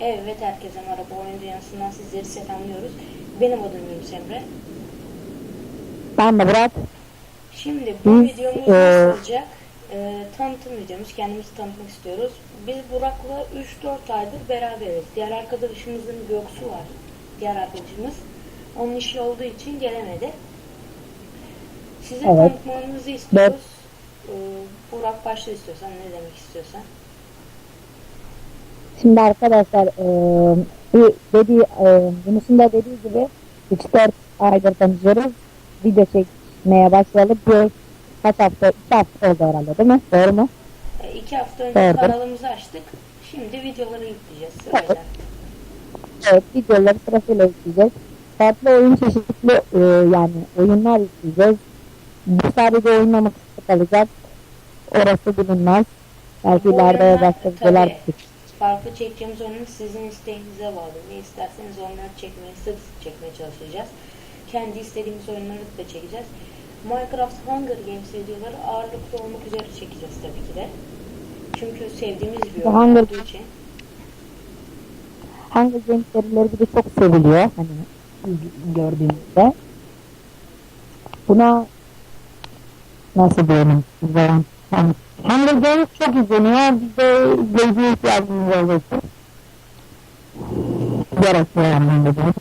Evet herkese merhaba oyun dünyasından sizleri selamlıyoruz. Benim adım Yunus Emre. Ben de Murat. Şimdi bu Biz, videomuz nasıl olacak? Eee, tanıtım videomuz. Kendimizi tanıtmak istiyoruz. Biz Burak'la 3-4 aydır beraberiz. Diğer arkadaşımızın Göksu var. Diğer arkadaşımız. Onun işi olduğu için gelemedi. Size Evet. tanıtmanızı istiyoruz. Eee, Burak başla istiyorsan ne demek istiyorsan. Şimdi arkadaşlar bir dediği eee, Yunus'un da dediği gibi 3-4 aydır tanışıyoruz. Video çekmeye başlayalı bir kaç hafta, 2 hafta oldu herhalde değil mi? Doğru mu? E, iki hafta önce Evet. kanalımızı açtık. Şimdi videoları yükleyeceğiz sırayla. Evet videoları sırasıyla yükleyeceğiz. Farklı oyun çeşitli eee, yani oyunlar yükleyeceğiz. Bu sadece oyunlamak kısmı kalacak. Orası bilinmez. Belki ileride başka videolar tabii Farklı çekeceğimiz oyunun sizin isteğinize bağlı. Ne isterseniz onları çekmeye, sık sık çekmeye çalışacağız. Kendi istediğimiz oyunları da çekeceğiz. Minecraft Hunger Games videoları ağırlıklı olmak üzere çekeceğiz tabii ki de. Çünkü sevdiğimiz bir oyun Hunger- olduğu için. Hunger Games serileri bir de çok seviliyor. Hani gördüğümüzde. Buna nasıl diyelim size? Yani Hunger Games çok izleniyor. Biz de izleyiciye ihtiyacımız için gerekli anlamda diyoruz.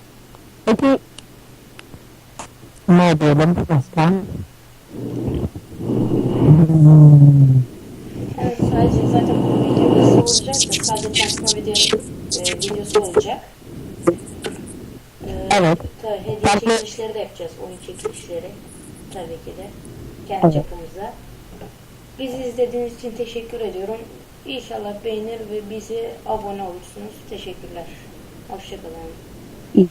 Peki ne diyelim? Hmm. Evet sadece zaten bu video kısa olacak da sadece tanıtma video, e, videosu olacak. E, Evet. Tabii hediye çekilişleri de yapacağız. Oyun çekilişleri. Tabii ki de. Kendi Evet. çapımızda. Bizi izlediğiniz için teşekkür ediyorum. İnşallah beğenir ve bizi abone olursunuz. Teşekkürler. Hoşçakalın. İyi.